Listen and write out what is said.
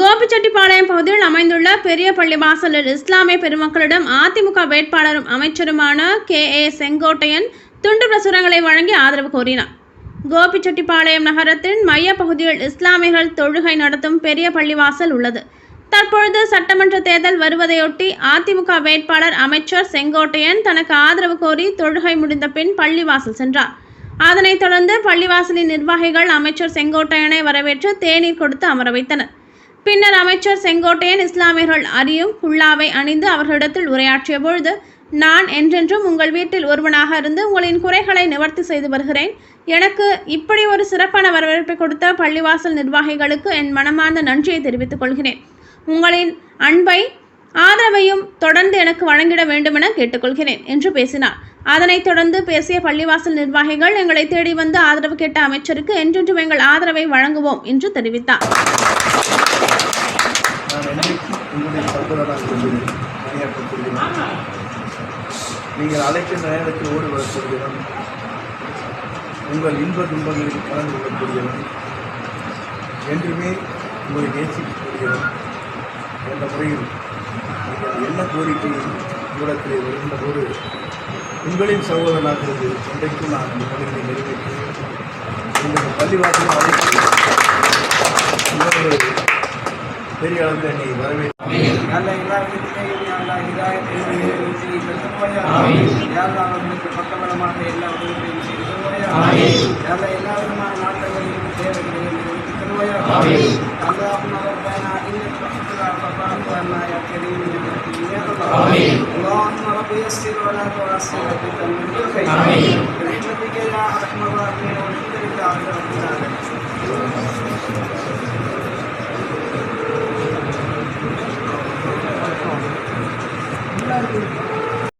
கோபிச்செட்டிப்பாளையம் பகுதியில் அமைந்துள்ள பெரிய பள்ளிவாசலில் இஸ்லாமிய பெருமக்களிடம் அதிமுக வேட்பாளரும் அமைச்சருமான கே. ஏ. செங்கோட்டையன் துண்டு பிரசுரங்களை வழங்கி ஆதரவு கோரினார். கோபிச்செட்டிப்பாளையம் நகரத்தின் மைய பகுதியில் இஸ்லாமியர்கள் தொழுகை நடத்தும் பெரிய பள்ளிவாசல் உள்ளது. தற்பொழுது சட்டமன்ற தேர்தல் வருவதையொட்டி அதிமுக வேட்பாளர் அமைச்சர் செங்கோட்டையன் தனக்கு ஆதரவு கோரி தொழுகை முடிந்த பின் பள்ளிவாசல் சென்றார். அதனைத் தொடர்ந்து பள்ளிவாசலின் நிர்வாகிகள் அமைச்சர் செங்கோட்டையனை வரவேற்று தேநீர் கொடுத்து அமர வைத்தனர். பின்னர் அமைச்சர் செங்கோட்டையன் இஸ்லாமியர்கள் அறியும் குல்லாவை அணிந்து அவர்களிடத்தில் உரையாற்றிய பொழுது நான் என்றென்றும் உங்கள் வீட்டில் ஒருவனாக இருந்து உங்களின் குறைகளை நிவர்த்தி செய்து வருகிறேன். எனக்கு இப்படி ஒரு சிறப்பான வரவேற்பை கொடுத்த பள்ளிவாசல் நிர்வாகிகளுக்கு என் மனமார்ந்த நன்றியை தெரிவித்துக் கொள்கிறேன். உங்களின் அன்பை ஆதரவையும் தொடர்ந்து எனக்கு வழங்கிட வேண்டுமென கேட்டுக்கொள்கிறேன் என்று பேசினார். அதனைத் தொடர்ந்து பேசிய பள்ளிவாசல் நிர்வாகிகள் எங்களை தேடி வந்து ஆதரவு கேட்ட அமைச்சருக்கு என்றென்றும் எங்கள் ஆதரவை வழங்குவோம் என்று தெரிவித்தார். நீங்கள் அழைக்கின்ற நேரத்தில் ஓடி வரக்கூடியவன் உங்கள் இன்ப துன்பங்களில் கலந்து கொள்ளக்கூடியவன் என்றுமே உங்களை நேசிக்கக்கூடியவன் என்ற முறையில் பணிவான கோரிக்கை மூலத்தில் வருகின்றபோது உங்களின் சகோதரனாக இருந்து இன்றைக்கும் நான் இந்த பணிகளை நிறைவேற்றுகிறேன். எங்கள் பள்ளிவாசல் இன்னொரு பெரிய அளவில் என்னை வரவேற்கிறேன். நல்ல எல்லா விதத்திலேயும் எல்லா இதாயத்தை பக்கபலமாக எல்லா உதவிகளையும் انك تحب العفو فاعف عنا يا كريم يا رحيم يا الله اللهم رب يسر ولا تعسر بكم من الخير